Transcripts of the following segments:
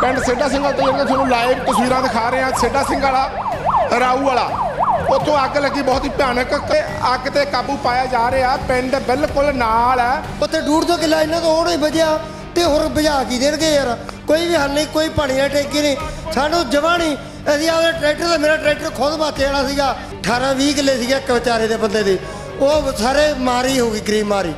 ਪਿੰਡ ਸੇਡਾ ਸਿੰਘ ਤੋਂ ਜਿਹੜੀਆਂ ਤੁਹਾਨੂੰ ਲਾਈਵ ਤਸਵੀਰਾਂ ਦਿਖਾ ਰਹੇ ਹਾਂ, ਸੇਡਾ ਸਿੰਘ ਵਾਲਾ, ਰਾਊ ਵਾਲਾ। ਉੱਥੋਂ ਅੱਗ ਲੱਗੀ, ਬਹੁਤ ਹੀ ਭਿਆਨਕ ਤੇ ਅੱਗ ਤੇ ਕਾਬੂ ਪਾਇਆ ਜਾ ਰਿਹਾ। ਪਿੰਡ ਬਿਲਕੁਲ ਨਾਲ ਹੈ। ਉੱਥੇ ਡੂਢ ਤੋਂ ਕਿੱਲਾ ਇਹਨਾਂ ਤੋਂ ਉਹਨੇ ਵਜਿਆ ਤੇ ਹੋਰ ਬੁਝਾ ਕੀ ਦੇਣਗੇ ਯਾਰ। ਕੋਈ ਵੀ ਹੱਲ ਨਹੀਂ, ਕੋਈ ਪਾਣੀਆਂ ਟੇਕੀ ਨਹੀਂ। ਸਾਨੂੰ ਜਮਾ ਨਹੀਂ। ਅਸੀਂ ਆਪਦੇ ਟਰੈਕਟਰ ਦਾ ਮੇਰਾ ਟਰੈਕਟਰ ਖੁਦ ਬਾਤੇ ਵਾਲਾ ਸੀਗਾ। 18 20 ਕਿੱਲੇ ਸੀਗੇ ਇੱਕ ਵਿਚਾਰੇ ਦੇ ਬੰਦੇ ਦੇ। ਉਹ ਸਾਰੇ ਮਾਰੀ ਹੋ ਗਈ, ਗਰੀਬ ਮਾਰੀ।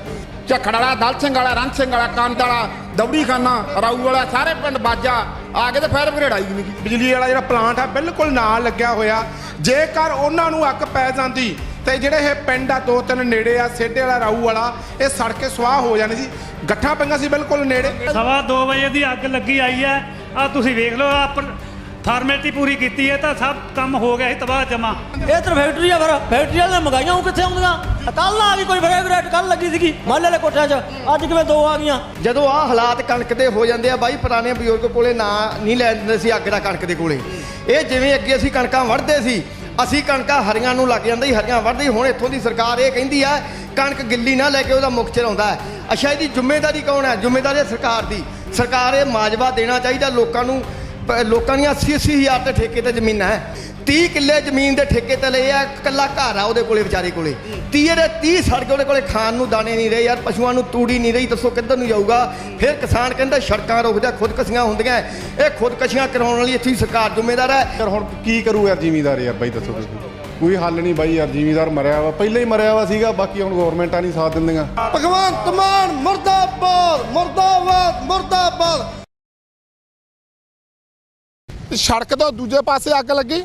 ਝੱਖੜ ਵਾਲਾ ਦਲ ਸਿੰਘ ਵਾਲਾ ਰਣ ਸਿੰਘ ਵਾਲਾ ਕੰਦ ਵਾਲਾ ਦੌੜੀ ਖਾਨਾ ਰਾਊ ਵਾਲਾ ਸਾਰੇ ਪਿੰਡ ਬਾਜਾ। ਆ ਕੇ ਤੇ ਫਾਇਰ ਬ੍ਰਿਗੇਡ ਆਈ ਨਹੀਂ ਬਿਜਲੀ ਵਾਲਾ ਜਿਹੜਾ ਪਲਾਂਟ ਆ ਬਿਲਕੁਲ ਨਾਲ ਲੱਗਿਆ ਹੋਇਆ। ਜੇਕਰ ਉਹਨਾਂ ਨੂੰ ਅੱਗ ਪੈ ਜਾਂਦੀ ਤੇ ਜਿਹੜੇ ਇਹ ਪਿੰਡ ਆ ਦੋ ਤਿੰਨ ਨੇੜੇ ਆ ਸੇਡੇ ਵਾਲਾ ਰਾਊ ਵਾਲਾ ਇਹ ਸੜ ਕੇ ਸਵਾਹ ਹੋ ਜਾਣੀ ਸੀ। ਗੱਠਾਂ ਪਈਆਂ ਸੀ ਬਿਲਕੁਲ ਨੇੜੇ। ਸਵਾ 2 ਵਜੇ ਦੀ ਅੱਗ ਲੱਗੀ ਆਈ ਹੈ। ਆ ਤੁਸੀਂ ਵੇਖ ਲਓ ਆ ਫਾਰਮੈਲਿਟੀ ਪੂਰੀ ਕੀਤੀ ਹੈ ਤਾਂ ਸਭ ਕੰਮ ਹੋ ਗਿਆ ਸੀ ਤਬਾਹ ਜਮਾ। ਇਹ ਤਾਂ ਫੈਕਟਰੀ ਆ ਫਿਰ ਫੈਕਟਰੀ ਵਾਲੇ ਮੰਗਾਈਆਂ ਉਹ ਕਿੱਥੇ ਆਉਂਦੀਆਂ? ਕੱਲ ਆ ਗਈ ਕੋਈ ਫੈਕਟਰੀ ਕੱਲ ਲੱਗੀ ਸੀਗੀ ਮਾਲੇ ਵਾਲੇ ਕੋਠਿਆਂ 'ਚ। ਅੱਜ ਕਿਵੇਂ ਦੋ ਆ ਗਈਆਂ? ਜਦੋਂ ਆਹ ਹਾਲਾਤ ਕਣਕ ਦੇ ਹੋ ਜਾਂਦੇ ਆ ਬਾਈ ਪੁਰਾਣੇ ਬਜ਼ੁਰਗ ਕੋਲੇ ਨਾ ਨਹੀਂ ਲੈ ਦਿੰਦੇ ਸੀ ਅੱਗ ਦਾ ਕਣਕ ਦੇ ਕੋਲੇ। ਇਹ ਜਿਵੇਂ ਅੱਗੇ ਅਸੀਂ ਕਣਕਾਂ ਵੜਦੇ ਸੀ ਅਸੀਂ ਕਣਕਾਂ ਹਰੀਆਂ ਨੂੰ ਲੱਗ ਜਾਂਦੀ ਹਰੀਆਂ ਵੜਦੀ ਹੁਣ ਇੱਥੋਂ ਦੀ ਸਰਕਾਰ ਇਹ ਕਹਿੰਦੀ ਆ ਕਣਕ ਗਿੱਲੀ ਨਾ ਲੈ ਕੇ ਉਹਦਾ ਮੁੱਖ ਚਲਾਉਂਦਾ ਹੈ। ਅੱਛਾ ਇਹਦੀ ਜ਼ਿੰਮੇਵਾਰੀ ਕੌਣ ਹੈ? ਜ਼ਿੰਮੇਵਾਰੀ ਹੈ ਸਰਕਾਰ ਦੀ। ਸਰਕਾਰ ਇਹ ਮਾਜਵਾ ਦੇਣਾ ਚਾਹੀਦਾ ਲੋਕਾਂ ਨੂੰ ਪ- ਲੋਕਾਂ ਦੀਆਂ 80 80 ਹਜ਼ਾਰ ਤੇ ਠੇਕੇ ਤੇ ਜ਼ਮੀਨਾਂ ਹੈ। 30 ਕਿੱਲੇ ਜ਼ਮੀਨ ਦੇ ਠੇਕੇ ਤੇ ਲਏ ਆ ਇਕੱਲਾ ਘਰ ਆ ਉਹਦੇ ਕੋਲੇ ਵਿਚਾਰੇ ਕੋਲੇ। 30 ਦੇ 30 ਸੜਕ ਉਹਦੇ ਕੋਲੇ ਖਾਣ ਨੂੰ ਦਾਣੇ ਨਹੀਂ ਰਹੇ ਯਾਰ ਪਸ਼ੂਆਂ ਨੂੰ ਤੂੜੀ ਨਹੀਂ ਰਹੀ ਦੱਸੋ ਕਿੱਧਰ ਨੂੰ ਜਾਊਗਾ? ਫਿਰ ਕਿਸਾਨ ਕਹਿੰਦਾ ਸੜਕਾਂ ਰੋਕਦਾ ਖੁਦਕਸ਼ੀਆਂ ਹੁੰਦੀਆਂ ਇਹ ਖੁਦਕਸ਼ੀਆਂ ਕਰਾਉਣ ਵਾਲੀ ਇੱਥੇ ਹੀ ਸਰਕਾਰ ਜ਼ਿੰਮੇਦਾਰ ਹੈ। ਯਾਰ ਹੁਣ ਕੀ ਕਰੂ ਯਾਰ ਜ਼ਿਮੀਦਾਰ ਯਾਰ ਬਾਈ ਦੱਸੋ ਤੁਸੀਂ। ਕੋਈ ਹੱਲ ਨਹੀਂ ਬਾਈ ਯਾਰ ਜ਼ਿਮੀਦਾਰ ਮਰਿਆ ਵਾ। ਪਹਿਲਾਂ ਹੀ ਮਰਿਆ ਵਾ ਸੀਗਾ ਬਾਕੀ ਹੁਣ ਗਵਰਨਮੈਂਟਾਂ ਨਹੀਂ ਸਾਥ ਦਿੰਦੀਆਂ। ਭਗਵੰਤ ਮਾਨ ਮੁਰਦਾਬਾਦ ਮੁਰਦਾਬਾਦ ਮੁਰਦਾਬਾਦ। ਸੜਕ ਤੋਂ ਦੂਜੇ ਪਾਸੇ ਅੱਗ ਲੱਗੀ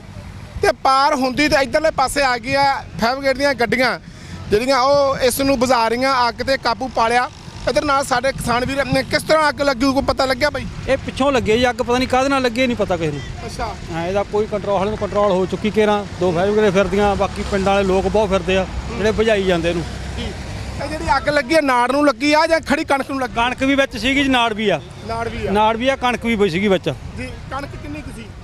ਤੇ ਪਾਰ ਹੁੰਦੀ ਤੇ ਇਧਰਲੇ ਪਾਸੇ ਆ ਗਈਆਂ ਫੈਬਗੇਟ ਦੀਆਂ ਗੱਡੀਆਂ ਜਿਹੜੀਆਂ ਉਹ ਇਸ ਨੂੰ ਬੁਝਾ ਰਹੀਆਂ ਅੱਗ ਤੇ ਕਾਬੂ ਪਾ ਲਿਆ। ਇਧਰ ਨਾਲ ਸਾਡੇ ਕਿਸਾਨ ਵੀਰ ਨੇ ਕਿਸ ਤਰ੍ਹਾਂ ਅੱਗ ਲੱਗੀ ਕੋਈ ਪਤਾ ਲੱਗਿਆ ਬਈ? ਇਹ ਪਿੱਛੋਂ ਲੱਗੇ ਜੀ ਅੱਗ ਪਤਾ ਨਹੀਂ ਕਾਹਦੇ ਨਾਲ ਲੱਗੇ ਨਹੀਂ ਪਤਾ ਕਿਸੇ ਨੂੰ। ਅੱਛਾ। ਹਾਂ ਇਹਦਾ ਕੋਈ ਕੰਟਰੋਲ ਨੂੰ ਕੰਟਰੋਲ ਹੋ ਚੁੱਕੀ ਕੇਰਾਂ ਦੋ ਬ੍ਰਿਗੇਡ ਫਿਰਦੀਆਂ ਬਾਕੀ ਪਿੰਡਾਂ ਵਾਲੇ ਲੋਕ ਬਹੁਤ ਫਿਰਦੇ ਆ ਜਿਹੜੇ ਭਜਾਈ ਜਾਂਦੇ ਇਹਨੂੰ ਇਹ ਜਿਹੜੀ ਅੱਗ ਲੱਗੀ ਹੈ ਨਾੜ ਨੂੰ ਲੱਗੀ ਆ ਜਾਂ ਖੜੀ ਕਣਕ ਨੂੰ ਲੱਗੀ? ਕਣਕ ਵੀ ਵਿੱਚ ਸੀਗੀ ਜੀ ਨਾੜ ਵੀ ਆ। ਨਾੜ ਵੀ ਆ। ਨਾੜ ਵੀ ਆ ਕਣਕ ਵੀ ਪਈ ਸੀਗੀ ਵਿੱਚ। ਜੀ ਕਣਕ ਕਿੰਨੀ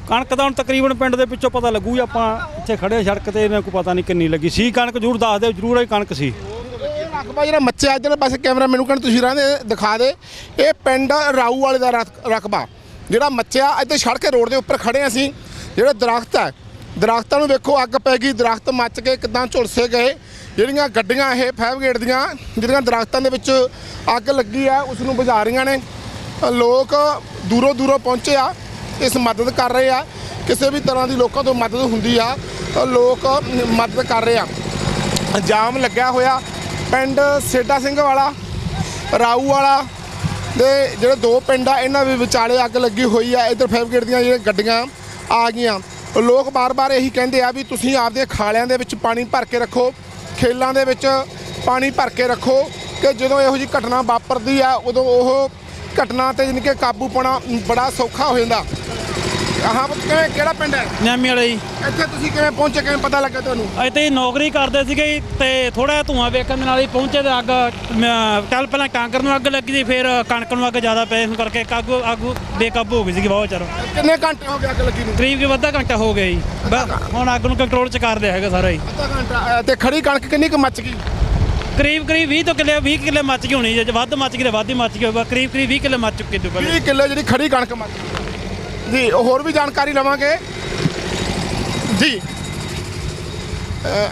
ਕਣਕ ਦਾ ਹੁਣ ਤਕਰੀਬਨ ਪਿੰਡ ਦੇ ਵਿੱਚੋਂ ਪਤਾ ਲੱਗੂ ਆਪਾਂ ਇੱਥੇ ਖੜੇ ਸੜਕ ਤੇ, ਇਹਨਾਂ ਕੋਈ ਪਤਾ ਨਹੀਂ ਕਿੰਨੀ ਲੱਗੀ। ਸੀ ਕਣਕ ਜ਼ਰੂਰ ਦੱਸ ਦਿਓ, ਜ਼ਰੂਰ ਇਹ ਕਣਕ ਸੀ। ਇਹ ਰਕਬਾ ਜਿਹੜਾ ਮੱਚਿਆ ਇਧਰਲੇ ਪਾਸੇ ਕੈਮਰਾ ਮੈਨੂੰ ਕਹਿੰਦੇ ਤੁਸੀਂ ਰਹਿੰਦੇ, ਦਿਖਾ ਦੇ। ਇਹ ਪਿੰਡ ਰਾਊ ਵਾਲੇ ਦਾ ਰਕ- ਰਕਬਾ। ਜਿਹੜਾ ਮੱਚਿਆ ਇੱਥੇ ਸੜਕ ਦੇ ਰੋਡ ਦੇ ਉੱਪਰ ਖੜੇ ਅਸੀਂ। ਜਿਹੜੇ ਦਰਖਤ ਹੈ, ਦਰਖਤਾਂ ਨੂੰ ਵੇਖੋ, ਅੱਗ ਪੈ ਗਈ, ਦਰਖਤ ਮੱਚ ਕੇ ਕਿਦਾਂ ਝੁਲਸੇ ਗਏ। ਜਿਹੜੀਆਂ ਗੱਡੀਆਂ ਇਹ ਫਾਇਰ ਦੀਆਂ ਜਿਹੜੀਆਂ ਦਰਖਤਾਂ ਦੇ ਵਿੱਚ ਅੱਗ ਲੱਗੀ ਆ, ਉਸ ਨੂੰ ਬੁਝਾ ਰਹੀਆਂ ਨੇ। ਲੋਕ ਦੂਰੋਂ ਦੂਰੋਂ ਪਹੁੰਚੇ ਆ। ਇਸ ਮਦਦ ਕਰ ਰਹੇ ਆ। ਕਿਸੇ ਵੀ ਤਰ੍ਹਾਂ ਦੀ ਲੋਕਾਂ ਤੋਂ ਮਦਦ ਹੁੰਦੀ ਆ, ਤਾਂ ਲੋਕ ਮਦਦ ਕਰ ਰਹੇ ਆ। ਜਾਮ ਲੱਗਿਆ ਹੋਇਆ ਪਿੰਡ ਸੇਡਾ ਸਿੰਘ ਵਾਲਾ, ਰਾਊ ਵਾਲਾ ਦੇ ਜਿਹੜੇ ਦੋ ਪਿੰਡ ਆ, ਇਹਨਾਂ ਦੇ ਵਿਚਾਲੇ ਅੱਗ ਲੱਗੀ ਹੋਈ ਆ। ਇਧਰ ਫੈਬਰਿਕੇਟ ਦੀਆਂ ਜਿਹੜੀਆਂ ਗੱਡੀਆਂ ਆ ਗਈਆਂ। ਲੋਕ ਬਾਰ-ਬਾਰ ਇਹੀ ਕਹਿੰਦੇ ਆ ਵੀ ਤੁਸੀਂ ਆਪਦੇ ਖਾਲਿਆਂ ਦੇ ਵਿੱਚ ਪਾਣੀ ਭਰ ਕੇ ਰੱਖੋ, ਖੇਲਾਂ ਦੇ ਵਿੱਚ ਪਾਣੀ ਭਰ ਕੇ ਰੱਖੋ ਕਿ ਜਦੋਂ ਇਹੋ ਜੀ ਘਟਨਾ ਵਾਪਰਦੀ ਆ, ਉਦੋਂ ਉਹ ਘਟਨਾ ਤੇ ਜਾਣੀ ਕਿ ਕਾਬੂ ਪਾਉਣਾ ਬੜਾ ਸੌਖਾ ਹੋ ਜਾਂਦਾ। ਹਾਂ ਪੁੱਤ, ਕਿਹੜਾ ਕਿਹੜਾ ਪਿੰਡ ਹੈ? ਨਿਆਮੀ ਵਾਲੇ ਜੀ। ਇੱਥੇ ਤੁਸੀਂ ਕਿਵੇਂ ਪਹੁੰਚੇ ਕਿਵੇਂ ਪਤਾ ਲੱਗਾ ਤੁਹਾਨੂੰ? ਅੱਜ ਤੇ ਨੌਕਰੀ ਕਰਦੇ ਸੀਗੇ ਜੀ ਤੇ ਥੋੜਾ ਧੂਆਂ ਵੇਖਣ ਦੇ ਨਾਲ ਹੀ ਪਹੁੰਚੇ ਤੇ ਅੱਗ ਮ, ਕੱਲ ਪਹਿਲਾਂ ਕਾਂਕਰ ਨੂੰ ਅੱਗ ਲੱਗੀ ਸੀ ਫਿਰ ਕਣਕ ਨੂੰ ਅੱਗ ਜ਼ਿਆਦਾ ਪਏ ਇਸ ਕਰਕੇ ਅੱਗ ਅੱਗ ਬੇਕਾਬੂ ਹੋ ਗਈ ਸੀਗੀ ਬਹੁਤ ਚਿਰ ਕਿੰਨੇ ਘੰਟੇ ਹੋ ਗਏ ਅੱਗ ਲੱਗੀ ਨੂੰ? ਕਰੀਬ ਕਿ ਅੱਧਾ ਘੰਟਾ ਹੋ ਗਿਆ ਜੀ। ਹੁਣ ਅੱਗ ਨੂੰ ਕੰਟਰੋਲ ਚ ਕਰ ਲਿਆ ਹੈਗਾ ਸਾਰਾ ਹੀ ਅੱਧਾ ਘੰਟਾ ਅ, ਤੇ ਖੜੀ ਕਣਕ ਕਿੰਨੀ ਕੁ ਮੱਚ ਗਈ? ਕਰੀਬ ਕਰੀਬ 20 ਤੋਂ ਕਿੱਲੇ 20 ਕਿੱਲੇ ਮੱਚ ਗਈ ਹੋਣੀ ਜੇ ਵੱਧ ਮੱਚ ਗਈ ਤੇ ਵੱਧ ਹੀ ਮੱਚ ਗਈ ਹੋਊਗਾ ਕਰੀਬ ਕਰੀਬ 20 ਕਿੱਲੇ ਮੱਚ ਚੁੱਕੇ ਪਹਿਲੇ 20 ਕਿੱਲੇ ਜਿਹੜੀ ਖੜੀ ਕਣਕ ਮੱਚ ਗਈ। ਜੀ ਹੋਰ ਵੀ ਜਾਣਕਾਰੀ ਲਵਾਂਗੇ। ਜੀ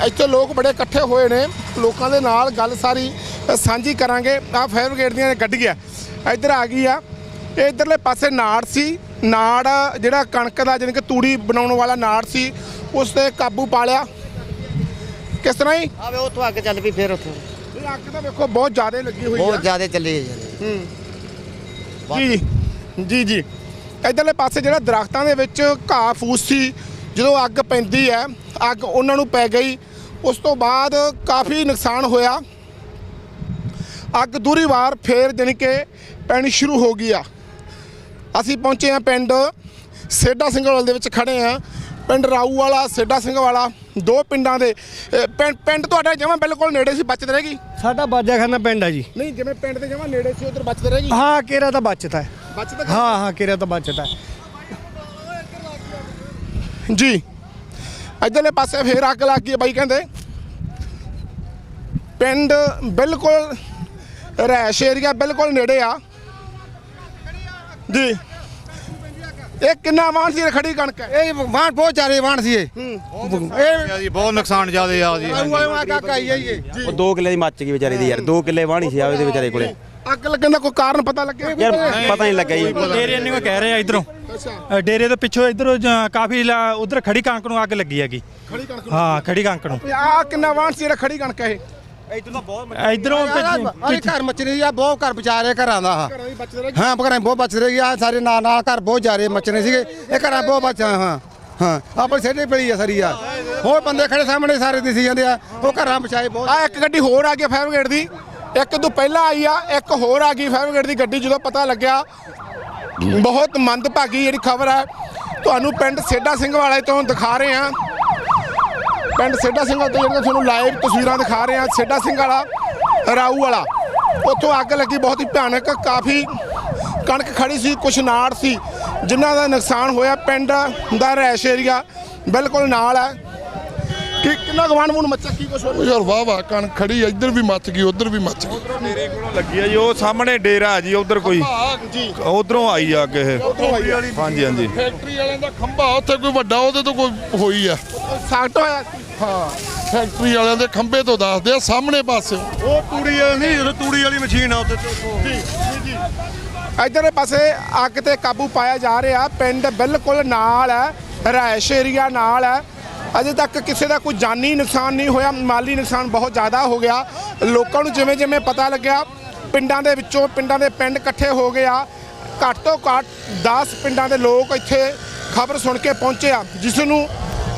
ਇੱਥੇ ਲੋਕ ਬੜੇ ਇਕੱਠੇ ਹੋਏ ਨੇ। ਲੋਕਾਂ ਦੇ ਨਾਲ ਗੱਲ ਸਾਰੀ ਸਾਂਝੀ ਕਰਾਂਗੇ। ਆ ਫਾਇਰ ਬ੍ਰਿਗੇਡ ਦੀਆਂ ਗੱਡੀਆਂ ਇੱਧਰ ਆ ਗਈ ਆ। ਇਹ ਇੱਧਰਲੇ ਪਾਸੇ ਨਾੜ ਸੀ। ਨਾੜ ਜਿਹੜਾ ਕਣਕ ਦਾ ਜਾਣੀ ਕਿ ਤੂੜੀ ਬਣਾਉਣ ਵਾਲਾ ਨਾੜ ਸੀ ਉਸ ਤੇ ਕਾਬੂ ਪਾ ਲਿਆ। ਕਿਸ ਤਰ੍ਹਾਂ ਹੀ ਆਵੇ ਉੱਥੋਂ ਅੱਗ ਚੱਲ ਪਈ ਫੇਰ ਉੱਥੋਂ। ਇਹ ਅੱਗ ਤਾਂ ਵੇਖੋ ਬਹੁਤ ਜ਼ਿਆਦਾ ਲੱਗੀ ਹੋਈ ਆ। ਬਹੁਤ ਜ਼ਿਆਦਾ ਚੱਲੀ ਹੈ। ਜੀ ਜੀ ਜੀ ਜੀ। ਇਧਰਲੇ ਪਾਸੇ ਜਿਹੜਾ ਦਰਖਤਾਂ ਦੇ ਵਿੱਚ ਘਾਹ ਫੂਸ ਸੀ ਜਦੋਂ ਅੱਗ ਪੈਂਦੀ ਹੈ ਅੱਗ ਉਹਨਾਂ ਨੂੰ ਪੈ ਗਈ। ਉਸ ਤੋਂ ਬਾਅਦ ਕਾਫੀ ਨੁਕਸਾਨ ਹੋਇਆ। ਅੱਗ ਦੂਰੀ ਵਾਰ ਫੇਰ ਜਾਣੀ ਕਿ ਪੈਣੀ ਸ਼ੁਰੂ ਹੋ ਗਈ ਆ। ਅਸੀਂ ਪਹੁੰਚੇ ਆ ਪਿੰਡ ਸੇਡਾ ਸਿੰਘਵਾਲ ਦੇ ਵਿੱਚ ਖੜੇ ਆ ਪਿੰਡ ਰਾਊ ਵਾਲਾ ਸੇਡਾ ਸਿੰਘ ਵਾਲਾ ਦੋ ਪਿੰਡਾਂ ਦੇ। ਪਿੰਡ ਪਿੰਡ ਤੁਹਾਡਾ ਜਮਾਂ ਬਿਲਕੁਲ ਨੇੜੇ ਸੀ ਬਚਤ ਰਹੇਗੀ ਸਾਡਾ ਬਾਜਾਖਾਨਾ ਪਿੰਡ ਹੈ ਜੀ। ਨਹੀਂ ਜਿਵੇਂ ਪਿੰਡ ਦੇ ਜਮਾਂ ਨੇੜੇ ਸੀ ਉਧਰ ਬਚਤ ਰਹੇਗੀ ਹਾਂ ਕੇਰਾ ਤਾਂ ਬਚਦਾ ਹੈ। ਬਚਤ ਹਾਂ ਹਾਂ ਕੇਰਾ ਤਾਂ ਬਚਦਾ ਹੈ ਜੀ ਇਧਰਲੇ ਪਾਸੇ ਫੇਰ ਅੱਗ ਲੱਗ ਗਈ ਹੈ ਬਾਈ ਕਹਿੰਦੇ ਪਿੰਡ ਬਿਲਕੁਲ ਰੈਸ਼ ਏਰੀਆ ਬਿਲਕੁਲ ਨੇੜੇ ਆ ਜੀ ਇਹ ਕਿੰਨਾ ਵਾਹਣ ਸੀ ਖੜੀ ਕਣਕ ਹੈ ਇਹ ਵਾਹਣ ਬਹੁਤ ਜ਼ਿਆਦਾ ਵਾਹਣ ਸੀ ਇਹ ਇਹ ਜੀ ਬਹੁਤ ਨੁਕਸਾਨ ਜ਼ਿਆਦੇ ਆ ਜੀ ਆਉ ਆਉ ਕਾਕਾ ਆਈ ਆਈ ਇਹ ਉਹ 2 ਕਿੱਲੇ ਦੀ ਮੱਚ ਗਈ ਵਿਚਾਰੇ ਦੀ ਯਾਰ 2 ਕਿੱਲੇ ਵਾਹਣੀ ਸੀ ਆਵੇ ਦੇ ਵਿਚਾਰੇ ਕੋਲੇ ਅੱਗ ਲੱਗਣ ਦਾ ਕੋਈ ਕਾਰਨ ਪਤਾ ਲੱਗਿਆ? ਯਾਰ ਪਤਾ ਨਹੀਂ ਲੱਗਾ ਜੀ। ਡੇਰੇ ਨੇ ਕਹਿ ਰਹੇ ਆ ਇਧਰੋਂ ਡੇਰੇ ਦੇ ਪਿੱਛੋਂ ਇਧਰੋਂ ਕਾਫੀ ਉਧਰ ਖੜੀ ਕਣਕ ਨੂੰ ਅੱਗ ਲੱਗੀ ਹੈਗੀ। ਖੜੀ ਕਣਕ ਹਾਂ ਖੜੀ ਕਣਕ ਨੂੰ। ਆ ਕਿੰਨਾ ਖੜੀ ਕਣਕ ਹੈ ਇਹ? ਇਧਰੋਂ ਅਰੇ ਘਰ ਮੱਚ ਰਹੀ ਆ ਬਹੁਤ ਘਰ ਬਚਾ ਰਹੇ ਘਰਾਂ ਦਾ। ਰਹੇ? ਹਾਂ ਘਰਾਂ ਬਹੁਤ ਬਚ ਰਹੀ ਆ ਸਾਰੇ ਨਾਲ ਨਾਲ ਘਰ ਬਹੁਤ ਜ਼ਿਆਦੇ ਮੱਚਣੇ ਸੀਗੇ। ਇਹ ਘਰਾਂ ਬਹੁਤ ਬਚ ਹਾਂ ਹਾਂ ਆਪਾਂ ਸੇਡੇ ਪਈ ਆ ਸਰੀ ਆ। ਹੋਰ ਬੰਦੇ ਖੜੇ ਸਾਹਮਣੇ ਸਾਰੇ ਦਿਸੀ ਜਾਂਦੇ ਆ। ਉਹ ਘਰਾਂ ਬਚਾਏ ਬਹੁਤ ਆ ਇੱਕ ਗੱਡੀ ਹੋਰ ਆ ਗਈ ਫਾਇਰ ਬ੍ਰਿਗੇਡ ਦੀ। ਇੱਕ ਤੋਂ ਪਹਿਲਾਂ ਆਈ ਆ, ਇੱਕ ਹੋਰ ਆ ਗਈ ਫਾਇਰ ਬ੍ਰਿਗੇਡ ਦੀ ਗੱਡੀ, ਜਦੋਂ ਪਤਾ ਲੱਗਿਆ, ਬਹੁਤ ਮੰਦਭਾਗੀ ਜਿਹੜੀ ਖਬਰ ਹੈ ਤੁਹਾਨੂੰ ਪਿੰਡ ਸੇਡਾ ਸਿੰਘ ਵਾਲੇ ਤੋਂ ਦਿਖਾ ਰਹੇ ਆ। ਪਿੰਡ ਸੇਡਾ ਸਿੰਘ ਵਾਲੇ ਤੋਂ ਜਿਹੜੀਆਂ ਤੁਹਾਨੂੰ ਲਾਈਵ ਤਸਵੀਰਾਂ ਦਿਖਾ ਰਹੇ ਆ, ਸੇਡਾ ਸਿੰਘ ਵਾਲਾ, ਰਾਊ ਵਾਲਾ। ਉੱਥੋਂ ਅੱਗ ਲੱਗੀ, ਬਹੁਤ ਹੀ ਭਿਆਨਕ, ਕਾਫੀ ਕਣਕ ਖੜੀ ਸੀ, ਕੁਛ ਨਾੜ ਸੀ, ਜਿਨ੍ਹਾਂ ਦਾ ਨੁਕਸਾਨ ਹੋਇਆ ਪਿੰਡ ਦਾ ਰੈਸ਼ ਏਰੀਆ, ਬਿਲਕੁਲ ਨਾਲ ਹੈ ਕਿ ਕਿੰਨਾ ਗਵਾਨ ਮੂਨ ਮੱਚਾ ਕੀ ਕੁਛ ਉਹ ਯਾਰ ਵਾਹ ਵਾਹ ਕਣਕ ਖੜੀ ਇੱਧਰ ਵੀ ਮੱਚ ਗਈ ਉੱਧਰ ਵੀ ਮੱਚ ਗਈ। ਮੇਰੇ ਕੋਲੋਂ ਲੱਗੀ ਆ ਜੀ ਉਹ ਸਾਹਮਣੇ ਡੇਰਾ ਜੀ ਉਧਰ ਕੋਈ। ਜੀ। ਉਧਰੋਂ ਆਈ ਆ ਅੱਗ ਇਹ। ਹਾਂਜੀ ਹਾਂਜੀ। ਫੈਕਟਰੀ ਵਾਲਿਆਂ ਦਾ ਖੰਭਾ ਉੱਥੇ ਕੋਈ ਵੱਡਾ ਉਹਦੇ ਤੋਂ ਕੋਈ ਹੋਈ ਆ। ਸਾਕਟ ਹੋਇਆ। ਹਾਂ ਫੈਕਟਰੀ ਵਾਲਿਆਂ ਦੇ ਖੰਭੇ ਤੋਂ ਦੱਸਦੇ ਆ ਸਾਹਮਣੇ ਪਾਸੇ। ਉਹ ਤੂੜੀ ਨਹੀਂ ਤੂੜੀ ਵਾਲੀ ਮਸ਼ੀਨ ਆ ਉੱਤੇ ਇੱਧਰਲੇ ਪਾਸੇ ਅੱਗ ਤੇ ਕਾਬੂ ਪਾਇਆ ਜਾ ਰਿਹਾ ਪਿੰਡ ਬਿਲਕੁਲ ਨਾਲ ਹੈ ਰਾਇਸ਼ ਏਰੀਆ ਨਾਲ ਹੈ। ਅਜੇ ਤੱਕ ਕਿਸੇ ਦਾ ਕੋਈ ਜਾਨੀ ਨੁਕਸਾਨ ਨਹੀਂ ਹੋਇਆ, ਮਾਲੀ ਨੁਕਸਾਨ ਬਹੁਤ ਜ਼ਿਆਦਾ ਹੋ ਗਿਆ। ਲੋਕਾਂ ਨੂੰ ਜਿਵੇਂ ਜਿਵੇਂ ਪਤਾ ਲੱਗਿਆ, ਪਿੰਡਾਂ ਦੇ ਵਿੱਚੋਂ ਪਿੰਡਾਂ ਦੇ ਪਿੰਡ ਇਕੱਠੇ ਹੋ ਗਏ ਆ। ਘੱਟ ਤੋਂ ਘੱਟ 10 ਪਿੰਡਾਂ ਦੇ ਲੋਕ ਇੱਥੇ ਖਬਰ ਸੁਣ ਕੇ ਪਹੁੰਚੇ ਆ, ਜਿਸ ਨੂੰ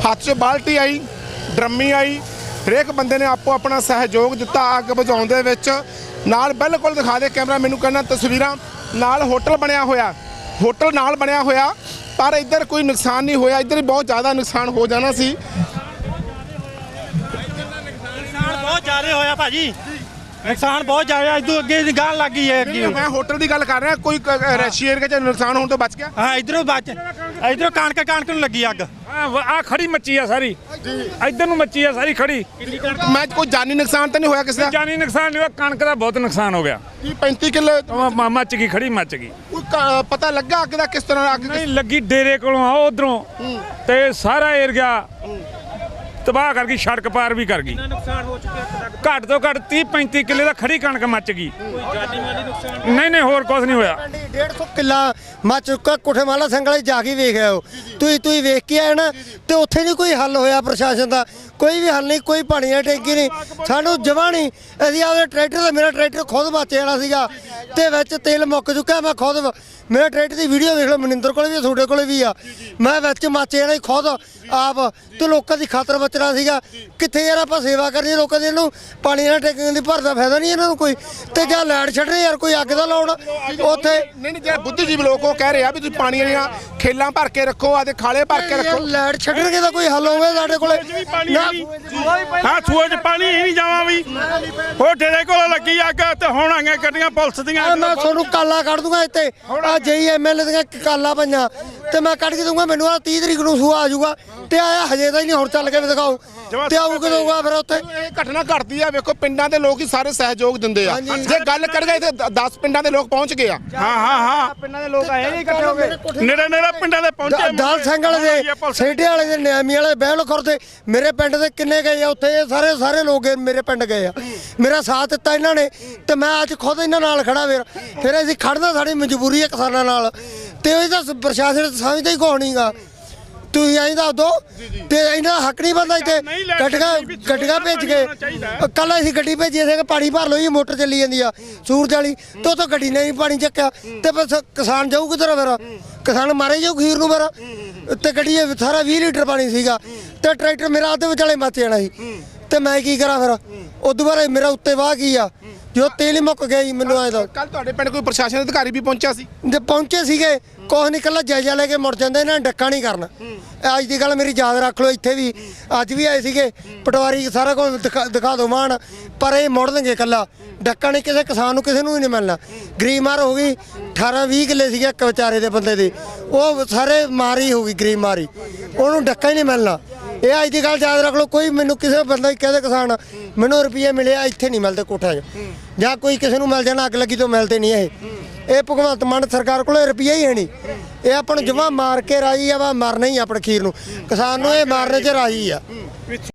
ਹੱਥ 'ਚ ਬਾਲਟੀ ਆਈ, ਡਰਮੀ ਆਈ। ਹਰੇਕ ਬੰਦੇ ਨੇ ਆਪੋ ਆਪਣਾ ਸਹਿਯੋਗ ਦਿੱਤਾ ਅੱਗ ਬੁਝਾਉਣ ਦੇ ਵਿੱਚ। ਨਾਲ ਬਿਲਕੁਲ ਦਿਖਾ ਦੇ ਕੈਮਰਾ, ਮੈਨੂੰ ਕਹਿੰਦਾ ਤਸਵੀਰਾਂ ਨਾਲ ਹੋਟਲ ਬਣਿਆ ਹੋਇਆ। ਹੋਟਲ ਨਾਲ ਬਣਿਆ ਹੋਇਆ। ਪਰ ਇੱਧਰ ਕੋਈ ਨੁਕਸਾਨ ਨਹੀਂ ਹੋਇਆ ਇੱਧਰ ਬਹੁਤ ਜ਼ਿਆਦਾ ਨੁਕਸਾਨ ਹੋ ਜਾਣਾ ਸੀ। ਨੁਕਸਾਨ ਬਹੁਤ ਜ਼ਿਆਦਾ ਹੋਇਆ ਭਾਜੀ। ਨੁਕਸਾਨ ਬਹੁਤ ਜ਼ਿਆਦਾ ਇਦੋਂ ਅੱਗੇ ਗਾਂ ਲੱਗ ਗਈ ਹੈ ਅੱਗੇ। ਮੈਂ ਹੋਟਲ ਦੀ ਗੱਲ ਕਰ ਰਿਹਾ ਕੋਈ ਰੈਸ਼ੀ ਏਰੀਆ 'ਚ ਨੁਕਸਾਨ ਹੋਣ ਤੋਂ ਬਚ ਗਿਆ? ਹਾਂ ਇਧਰੋਂ ਬਚ ਇਧਰੋਂ ਕਣਕ ਕਣਕ ਨੂੰ ਲੱਗੀ ਅੱਗ। ਆ ਖੜੀ ਮੱਚੀ ਆ ਸਾਰੀ। ਇੱਧਰ ਨੂੰ ਮੱਚੀ ਆ ਸਾਰੀ ਖੜੀ। ਮੈਂ ਕੋਈ ਜਾਨੀ ਨੁਕਸਾਨ ਤਾਂ ਨਹੀਂ ਹੋਇਆ ਕਿਸੇ ਦਾ? ਜਾਨੀ ਨੁਕਸਾਨ ਨਹੀਂ ਹੋਇਆ ਕਣਕ ਦਾ ਬਹੁਤ ਨੁਕਸਾਨ ਹੋ ਗਿਆ। 30 35 ਕਿੱਲੇ? ਮੱਚ ਗਈ ਖੜੀ ਮੱਚ ਗਈ। ਕ- ਪਤਾ ਲੱਗਾ ਅੱਗ ਦਾ ਕਿਸ ਤਰ੍ਹਾਂ ਅੱਗ ਨਹੀਂ ਲੱਗੀ ਡੇਰੇ ਕੋਲੋਂ ਆ ਉਧਰੋਂ। ਤੇ ਸਾਰਾ ਏਰੀਆ ਤਬਾਹ ਕਰ ਗਈ ਸੜਕ ਪਾਰ ਵੀ ਕਰ ਗਈ। ਨੁਕਸਾਨ ਹੋ ਚੁੱਕਿਆ ਘੱਟ ਤੋਂ ਘੱਟ 30 35 ਕਿੱਲੇ ਦਾ ਖੜੀ ਕਣਕ ਮੱਚ ਗਈ। ਨਹੀਂ ਨਹੀਂ ਹੋਰ ਕੁਝ ਨਹੀਂ ਹੋਇਆ। 150 ਕਿੱਲਾ ਮੱਚ ਚੁੱਕਾ ਕੋਠੇ ਮਾਲਾ ਸਿੰਘ ਵਾਲੇ ਜਾ ਕੇ ਵੇਖ ਆਓ ਤੁਸੀਂ ਤੁਸੀਂ ਵੇਖ ਕੇ ਆਏ ਨਾ ਤੇ ਉੱਥੇ ਨਹੀਂ ਕੋਈ ਹੱਲ ਹੋਇਆ ਪ੍ਰਸ਼ਾਸਨ ਦਾ? ਕੋਈ ਵੀ ਹੱਲ ਨਹੀਂ ਕੋਈ ਪਾਣੀਆਂ ਟੈਂਕੀ ਨਹੀਂ। ਸਾਨੂੰ ਜਮਾ ਨਹੀਂ। ਅਸੀਂ ਆਪਦੇ ਟਰੈਕਟਰ ਦਾ ਮੇਰਾ ਟਰੈਕਟਰ ਖੁਦ ਬਾਚੇ ਵਾਲਾ ਸੀਗਾ ਤੇ ਵਿੱਚ ਤੇਲ ਮੁੱਕ ਚੁੱਕਾ ਮੈਂ ਖੁਦ ਮੇਰਾ ਟਰੈਕਟਰ ਦੀ ਵੀਡੀਓ ਵੇਖ ਲਓ ਮਨਿੰਦਰ ਕੋਲੇ ਵੀ ਆ, ਤੁਹਾਡੇ ਕੋਲੇ ਵੀ ਆ। ਮੈਂ ਵਿੱਚ ਮਾਚੇ ਵਾਲਾ ਹੀ ਖੁਦ ਆਪ ਤੇ ਲੋਕਾਂ ਦੀ ਖਾਤਰ ਬਚਣਾ ਸੀਗਾ। ਕਿੱਥੇ ਯਾਰ ਆਪਾਂ ਸੇਵਾ ਕਰਨੀ ਲੋਕਾਂ ਦੀ ਇਹਨੂੰ ਪਾਣੀ ਨਾਲ ਟੈਂਕਿੰਗ ਦੀ ਭਰਦਾ ਫਾਇਦਾ ਨਹੀਂ ਇਹਨਾਂ ਨੂੰ ਕੋਈ। ਤੇ ਜਾਂ ਲੈਟ ਛੱਡਣੇ ਯਾਰ ਕੋਈ ਅੱਗ ਦਾ ਲਾਉਣ ਉੱਥੇ ਨਹੀਂ ਨਹੀਂ ਜਿਹੜੇ ਬੁੱਧੀਜੀਵੀ ਲੋਕ ਉਹ ਕਹਿ ਰਹੇ ਆ ਵੀ ਤੁਸੀਂ ਪਾਣੀ ਵਾਲੀਆਂ ਖੇਲਾਂ ਭਰ ਕੇ ਰੱਖੋ ਆਦੇ ਖਾਲੇ ਭਰ ਕੇ ਰੱਖੋ। ਲਾਈਟ ਛੱਡਣਗੇ ਤਾਂ ਕੋਈ ਹੱਲ ਹੋਵੇ ਸਾਡੇ ਕੋਲੇ। ਨਾ ਹਾਂ ਸੂਏ 'ਚ ਪਾਣੀ ਹੀ ਨਹੀਂ ਜਾਵਾਂ ਵੀ। ਉਹ ਡੇਰੇ ਕੋਲ ਲੱਗੀ ਅੱਗ ਤੇ ਹੁਣ ਆਈਆਂ ਗੱਡੀਆਂ ਪੁਲਿਸ ਦੀਆਂ। ਆ ਮੈਂ ਤੁਹਾਨੂੰ ਕਾਲਾ ਕੱਢ ਦੂੰਗਾ ਇੱਥੇ। ਆ ਜਈ ਐਮਐਲਏ ਦੀਆਂ ਕਾਲਾ ਪਈਆਂ ਤੇ ਮੈਂ ਕੱਢ ਕੇ ਦੂੰਗਾ ਮੈਨੂੰ ਆ 30 ਤਰੀਕ ਨੂੰ ਸੂਆ ਆ ਜਾਊਗਾ ਤੇ ਆਇਆ ਹਜੇ ਤਾਂ ਹੀ ਨਹੀਂ ਹੁਣ ਚੱਲ ਕੇ ਵੀ ਦਿਖਾਓ ਤੇ ਆਊ ਕਦੋਂਗਾ ਫਿਰ ਉੱਥੇ। ਇਹ ਘਟਨਾ ਘਟਦੀ ਆ ਵੇਖੋ ਪਿੰਡਾਂ ਦੇ ਲੋਕ ਹੀ ਸਾਰੇ ਸਹਿਯੋਗ ਦਿੰਦੇ ਆ। ਜੇ ਗੱਲ ਕਰ ਗਏ ਤੇ 10 ਪਿੰਡਾਂ ਦੇ ਲੋਕ ਪਹੁੰਚ ਗਏ ਆ। ਹਾਂ ਹਾਂ ਹਾਂ। ਪਿੰਡਾਂ ਦੇ ਲੋਕ ਆਏ ਨਹੀਂ ਇਕੱਠੇ ਹੋ ਗਏ ਨੇੜੇ ਨੇੜੇ ਪਿੰਡਾਂ ਦੇ ਪਹੁੰਚੇ ਦਾਲ ਸਿੰਘ ਵਾਲੇ ਦੇ ਸੇਠੇ ਵਾਲੇ ਦੇ ਨਿਆਮੀ ਵਾਲੇ ਬਹਿਲ ਖੁਰ ਦੇ ਮੇਰੇ ਪਿੰਡ ਦੇ ਕਿੰਨੇ ਗਏ ਆ ਉੱਥੇ? ਇਹ ਸਾਰੇ ਸਾਰੇ ਲੋਕ ਮੇਰੇ ਪਿੰਡ ਗਏ ਆ। ਮੇਰਾ ਸਾਥ ਦਿੱਤਾ ਇਹਨਾਂ ਨੇ ਤੇ ਮੈਂ ਅੱਜ ਖੁਦ ਇਹਨਾਂ ਨਾਲ ਖੜਾ ਫਿਰ। ਫਿਰ ਅਸੀਂ ਖੜਨਾ ਸਾਡੀ ਮਜਬੂਰੀ ਹੈ ਕਿਸਾਨਾਂ ਨਾਲ। ਤੇ ਇਹ ਤਾਂ ਪ੍ਰਸ਼ਾਸਨ ਸਮਝਦਾ ਹੀ। ਨਹੀਂਗਾ ਤੁਸੀਂ ਐਂ ਦੱਸ ਦੋ ਤੇ ਇਹਨਾਂ ਦਾ ਹੱਕ ਨਹੀਂ ਬੰਦਾ ਇੱਥੇ। ਲੈ ਵੀ ਗੱਡੀਆਂ ਭੇਜ ਕੇ। ਕੱਲ ਅਸੀਂ ਗੱਡੀ ਭੇਜੀ ਸੀ ਕਿ ਪਾਣੀ ਭਰ ਲਓ ਜੀ ਮੋਟਰ ਚੱਲੀ ਜਾਂਦੀ ਆ। ਸੂਰਜ ਵਾਲੀ ਤੇ ਉਹ ਤੋਂ ਗੱਡੀ ਨੇ ਨਹੀਂ ਪਾਣੀ ਚੱਕਿਆ। ਤੇ ਬਸ ਕਿਸਾਨ ਜਾਊ ਕਿਧਰ ਫਿਰ? ਕਿਸਾਨ ਮਾਰੇ ਜਾਊ ਖੀਰ ਨੂੰ ਫਿਰ? ਤੇ ਗੱਡੀ ਇਹ ਸਾਰਾ 20 ਲੀਟਰ ਪਾਣੀ ਸੀਗਾ। ਤੇ ਟਰੈਕਟਰ ਮੇਰਾ ਅੱਧੇ ਵਿਚਾਲੇ ਮੱਚ ਜਾਣਾ ਸੀ। ਤੇ ਮੈਂ ਕੀ ਕਰਾਂ ਫਿਰ? ਉਦੋਂ ਬਾਅਦ ਮੇਰਾ ਉੱਤੇ ਵਾਹ ਕੀ ਆ? ਜੋ ਤੇਲ ਹੀ ਮੁੱਕ ਗਿਆ ਜੀ ਮੈਨੂੰ ਐਂ ਦਾ ਕੱਲ ਤੁਹਾਡੇ ਪਿੰਡ ਕੋਈ ਪ੍ਰਸ਼ਾਸਨ ਅਧਿਕਾਰੀ ਵੀ ਪਹੁੰਚਿਆ ਸੀ? ਜੇ ਪਹੁੰਚੇ ਸੀਗੇ ਕੁਛ ਨਹੀਂ ਕੱਲਾ ਜਾਇਜ਼ਾ ਲੈ ਕੇ ਮੁੜ ਜਾਂਦੇ ਇਹਨਾਂ ਨੇ ਡੱਕਾ ਨਹੀਂ ਕਰਨਾ। ਅੱਜ ਦੀ ਗੱਲ ਮੇਰੀ ਯਾਦ ਰੱਖ ਲਓ ਇੱਥੇ ਵੀ। ਅੱਜ ਵੀ ਆਏ ਸੀਗੇ ਪਟਵਾਰੀ ਸਾਰਾ ਕੁਝ ਦਿਖਾ ਦਿਖਾ ਦੋ ਮਾਨ ਪਰ ਇਹ ਮੁੜਨਗੇ ਕੱਲਾ ਡੱਕਾ ਨਹੀਂ ਕਿਸੇ ਕਿਸਾਨ ਨੂੰ ਕਿਸੇ ਨੂੰ ਵੀ ਨਹੀਂ ਮਿਲਣਾ। ਗਰੀਬ ਮਾਰ ਹੋ ਗਈ 18 20 ਕਿੱਲੇ ਸੀਗੇ ਇੱਕ ਵਿਚਾਰੇ ਦੇ ਬੰਦੇ ਦੇ। ਉਹ ਸਾਰੇ ਮਾਰੀ ਹੋ ਗਈ ਗਰੀਬ ਮਾਰੀ। ਉਹਨੂੰ ਡੱਕਾ ਹੀ ਨਹੀਂ ਮਿਲਣਾ। ਇਹ ਅੱਜ ਦੀ ਗੱਲ ਯਾਦ ਰੱਖ ਲਓ ਕੋਈ ਮੈਨੂੰ ਕਿਸੇ ਬੰਦਾ ਹੀ ਕਹਦੇ ਕਿਸਾਨ ਮੈਨੂੰ ਰੁਪਏ ਮਿਲਿਆ ਇੱਥੇ ਨਹੀਂ ਮਿਲਦੇ ਕੋਠਿਆਂ 'ਚ। ਜਾਂ ਕੋਈ ਕਿਸੇ ਨੂੰ ਮਿਲ ਜਾਣਾ ਅੱਗ ਲੱਗੀ ਤੋਂ ਮਿਲਦੇ ਨਹੀਂ ਇਹ। ਇਹ ਭਗਵੰਤ ਮਾਨ ਸਰਕਾਰ ਕੋਲੇ ਰੁਪਈਆ ਹੀ ਹੈ ਨਹੀਂ। ਇਹ ਆਪਾਂ ਨੂੰ ਜਮਾ ਮਾਰ ਕੇ ਰਾਜੀ ਆ ਵਾ ਮਰਨਾ ਹੀ ਆਪਣੇ ਖੀਰ ਨੂੰ। ਕਿਸਾਨ ਨੂੰ ਇਹ ਮਾਰਨੇ 'ਚ ਰਾਜੀ ਆ।